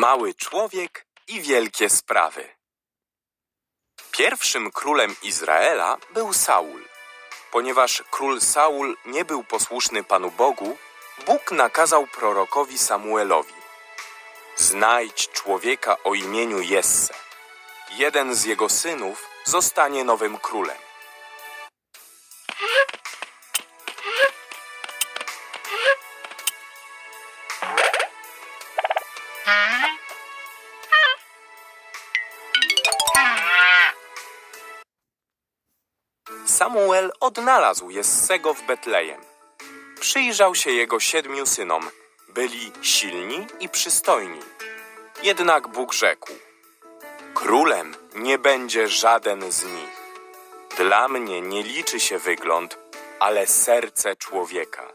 Mały człowiek i wielkie sprawy. Pierwszym królem Izraela był Saul. Ponieważ król Saul nie był posłuszny Panu Bogu, Bóg nakazał prorokowi Samuelowi: Znajdź człowieka o imieniu Jesse. Jeden z jego synów zostanie nowym królem. Samuel odnalazł Jessego w Betlejem. Przyjrzał się jego siedmiu synom. Byli silni i przystojni. Jednak Bóg rzekł: Królem nie będzie żaden z nich. Dla mnie nie liczy się wygląd, ale serce człowieka.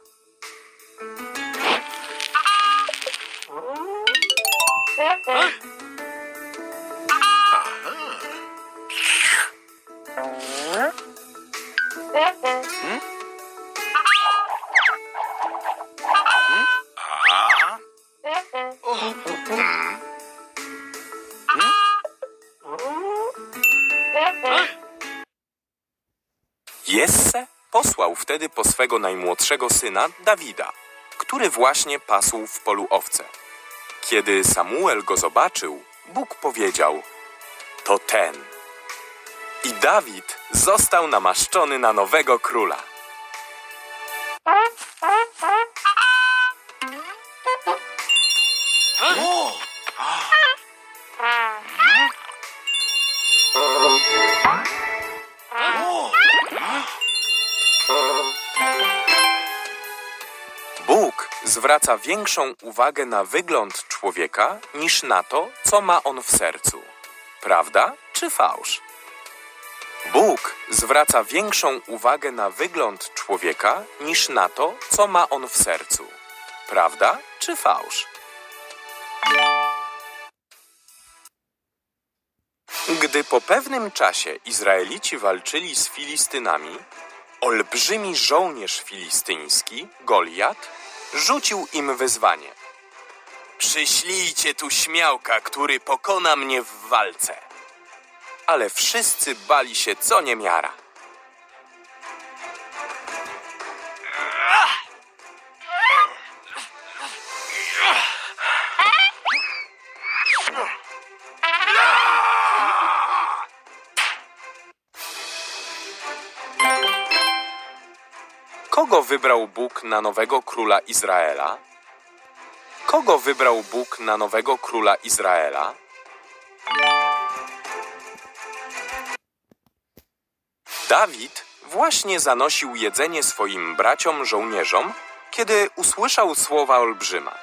Jesse posłał wtedy po swego najmłodszego syna Dawida, który właśnie pasł w polu owce. Kiedy Samuel go zobaczył, Bóg powiedział: To ten. I Dawid został namaszczony na nowego króla. Bóg zwraca większą uwagę na wygląd człowieka niż na to, co ma on w sercu. Prawda czy fałsz? Bóg zwraca większą uwagę na wygląd człowieka niż na to, co ma on w sercu. Prawda czy fałsz? Gdy po pewnym czasie Izraelici walczyli z Filistynami, olbrzymi żołnierz filistyński, Goliat, rzucił im wyzwanie. Przyślijcie tu śmiałka, który pokona mnie w walce. Ale wszyscy bali się co niemiara. Kogo wybrał Bóg na nowego króla Izraela? Kogo wybrał Bóg na nowego króla Izraela? Dawid właśnie zanosił jedzenie swoim braciom żołnierzom, kiedy usłyszał słowa olbrzyma.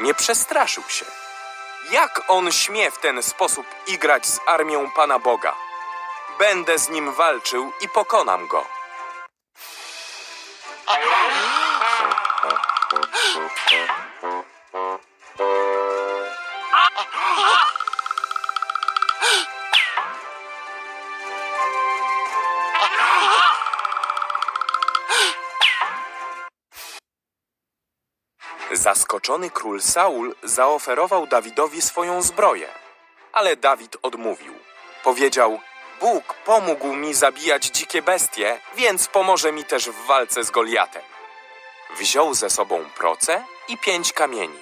Nie przestraszył się. Jak on śmie w ten sposób igrać z armią Pana Boga? Będę z nim walczył i pokonam go. Zaskoczony król Saul zaoferował Dawidowi swoją zbroję, ale Dawid odmówił. Powiedział: Bóg pomógł mi zabijać dzikie bestie, więc pomoże mi też w walce z Goliatem. Wziął ze sobą proce i pięć kamieni.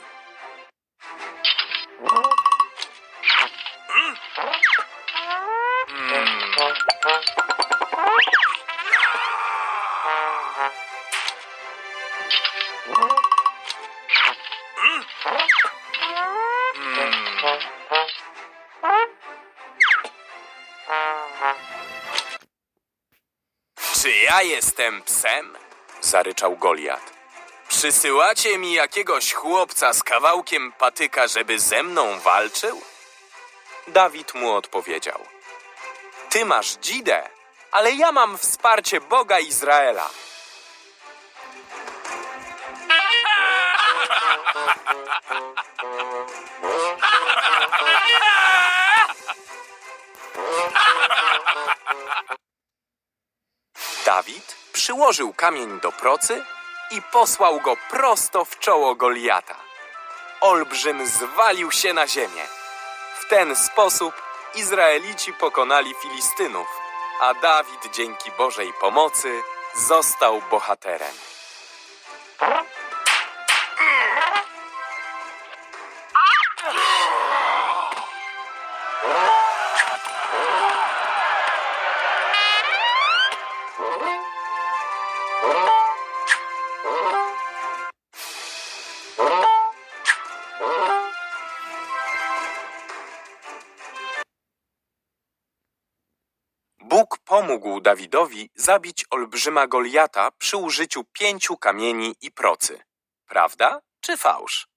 Czy ja jestem psem? zaryczał Goliat. Przysyłacie mi jakiegoś chłopca z kawałkiem patyka, żeby ze mną walczył? Dawid mu odpowiedział: Ty masz dzidę, ale ja mam wsparcie Boga Izraela. Dawid przyłożył kamień do procy i posłał go prosto w czoło Goliata. olbrzym zwalił się na ziemię. W ten sposób Izraelici pokonali Filistynów, a Dawid dzięki Bożej pomocy został bohaterem. Bóg pomógł Dawidowi zabić olbrzyma Goliata przy użyciu pięciu kamieni i procy. Prawda czy fałsz?